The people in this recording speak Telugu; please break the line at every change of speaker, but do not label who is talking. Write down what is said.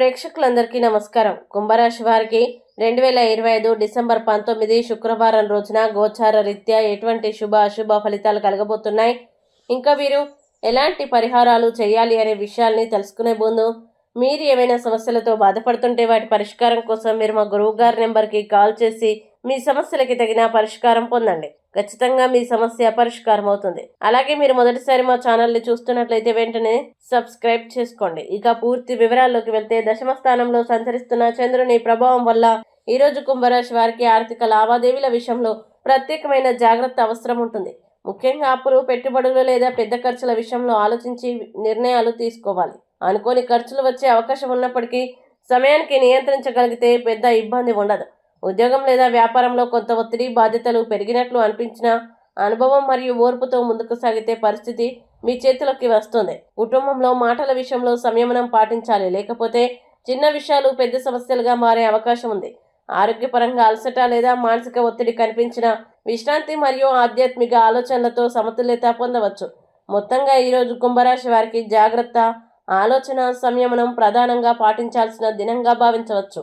ప్రేక్షకులందరికీ నమస్కారం. కుంభరాశి వారికి రెండు వేల ఇరవై ఐదు డిసెంబర్ పంతొమ్మిది శుక్రవారం రోజున గోచార రీత్యా ఎటువంటి శుభ అశుభ ఫలితాలు కలగబోతున్నాయి? ఇంకా వీరు ఎలాంటి పరిహారాలు చేయాలి అనే విషయాల్ని తెలుసుకునే ముందు మీరు ఏమైనా సమస్యలతో బాధపడుతుంటే వాటి పరిష్కారం కోసం మీరు మా గురువు గారి నెంబర్కి కాల్ చేసి మీ సమస్యలకి తగిన పరిష్కారం పొందండి. ఖచ్చితంగా మీ సమస్య పరిష్కారం అవుతుంది. అలాగే మీరు మొదటిసారి మా ఛానల్ని చూస్తున్నట్లయితే వెంటనే సబ్స్క్రైబ్ చేసుకోండి. ఇక పూర్తి వివరాల్లోకి వెళ్తే దశమ స్థానంలో సంచరిస్తున్న చంద్రుని ప్రభావం వల్ల ఈ రోజు కుంభరాశి వారికి ఆర్థిక లావాదేవీల విషయంలో ప్రత్యేకమైన జాగ్రత్త అవసరం ఉంటుంది. ముఖ్యంగా అప్పులు పెట్టుబడులు లేదా పెద్ద ఖర్చుల విషయంలో ఆలోచించి నిర్ణయాలు తీసుకోవాలి. అనుకోని ఖర్చులు వచ్చే అవకాశం ఉన్నప్పటికీ సమయానికి నియంత్రించగలిగితే పెద్ద ఇబ్బంది ఉండదు. ఉద్యోగం లేదా వ్యాపారంలో కొంత ఒత్తిడి బాధ్యతలు పెరిగినట్లు అనిపించినా అనుభవం మరియు ఓర్పుతో ముందుకు సాగితే పరిస్థితి మీ చేతిలోకి వస్తుంది. కుటుంబంలో మాటల విషయంలో సంయమనం పాటించాలి. లేకపోతే చిన్న విషయాలు పెద్ద సమస్యలుగా మారే అవకాశం ఉంది. ఆరోగ్యపరంగా అలసట లేదా మానసిక ఒత్తిడి కనిపించిన విశ్రాంతి మరియు ఆధ్యాత్మిక ఆలోచనలతో సమతుల్యత పొందవచ్చు. మొత్తంగా ఈరోజు కుంభరాశి వారికి జాగ్రత్త ఆలోచన సంయమనం ప్రధానంగా పాటించాల్సిన దినంగా భావించవచ్చు.